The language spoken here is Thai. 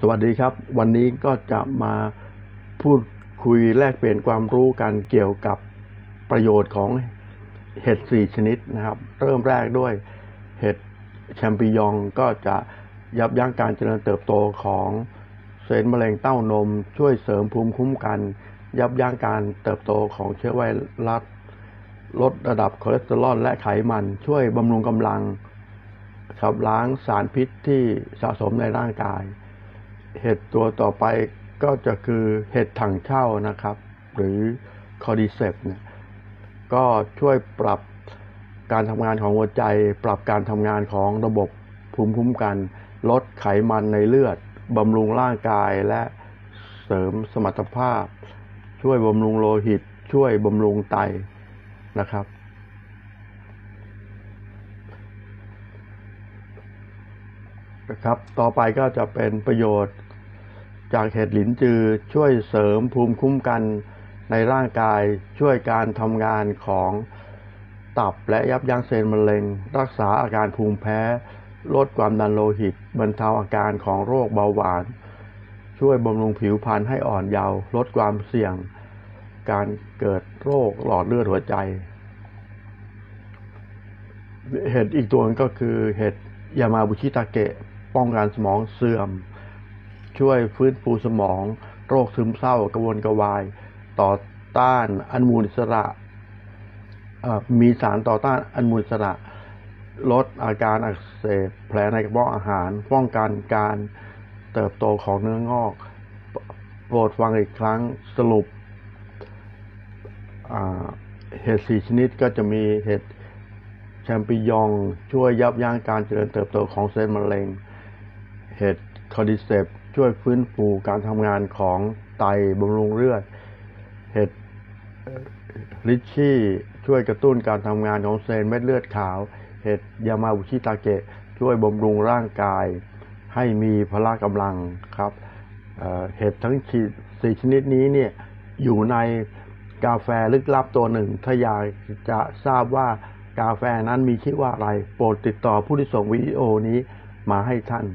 สวัสดีครับ วันนี้ก็จะมาพูดคุยแลกเปลี่ยนความรู้กันเกี่ยวกับประโยชน์ของเห็ดสี่ชนิดนะครับ เริ่มแรกด้วยเห็ดแชมปิญองก็จะยับยั้งการเจริญเติบโตของเซลล์มะเร็งเต้านม ช่วยเสริมภูมิคุ้มกัน ยับยั้งการเติบโตของเชื้อไวรัสลดระดับคอเลสเตอรอลและไขมัน ช่วยบำรุงกำลังขับล้างสารพิษที่สะสมในร่างกาย เห็ดตัวต่อไปก็จะคือเห็ดถังเช่านะครับ หรือคอดิเซปเนี่ยก็ช่วยปรับการทำงานของหัวใจ ปรับการทำงานของระบบภูมิคุ้มกัน ลดไขมันในเลือดบำรุงร่างกายและเสริมสมรรถภาพ ช่วยบำรุงโลหิต ช่วยบำรุงไตนะครับ นะครับ ต่อไปก็จะเป็นประโยชน์ จากเห็ดหลินจือช่วยเสริมภูมิคุ้มกันในร่างกายช่วยการทำงานของตับและยับยั้งเซลล์มะเร็ง รักษาอาการภูมิแพ้ ลดความดันโลหิต บรรเทาอาการของโรคเบาหวาน ช่วยบำรุงผิวพรรณให้อ่อนเยาว์ลดความเสี่ยง การเกิดโรคหลอดเลือดหัวใจ เห็ดอีกตัวนึงก็คือเห็ดยามาบุชิตาเกะ ป้องกันสมองเสื่อม ช่วยฟื้นฟูสมอง โรคซึมเศร้ากระวนกระวาย ต่อต้านอนุมูลอิสระมีสารต่อต้านอนุมูลอิสระ ลดอาการอักเสบแผลในกระเพาะอาหาร ป้องกันการเติบโตของเนื้องอก โปรดฟังอีกครั้งสรุปเห็ดสี่ชนิดก็จะมีเห็ดแชมปิญองช่วยยับยั้งการเจริญเติบโตของเซลล์มะเร็ง เห็ดคอร์ดิเซปช่วยฟื้นฟูการทำงานของไตบำรุงเลือด เห็ดลิชชี่ช่วยกระตุ้นการทำงานของเซลล์เม็ดเลือดขาว เห็ดยามาบุชิตาเกะช่วยบำรุงร่างกาย ให้มีพละกำลังครับเอ่อเห็ดทั้งสี่ชนิดนี้เนี่ยอยู่ในกาแฟลึกลับตัวหนึ่ง ถ้าอยากจะทราบว่ากาแฟนั้นมีชื่อว่าอะไร โปรดติดต่อผู้ที่ส่งวิดีโอนี้มาให้ท่าน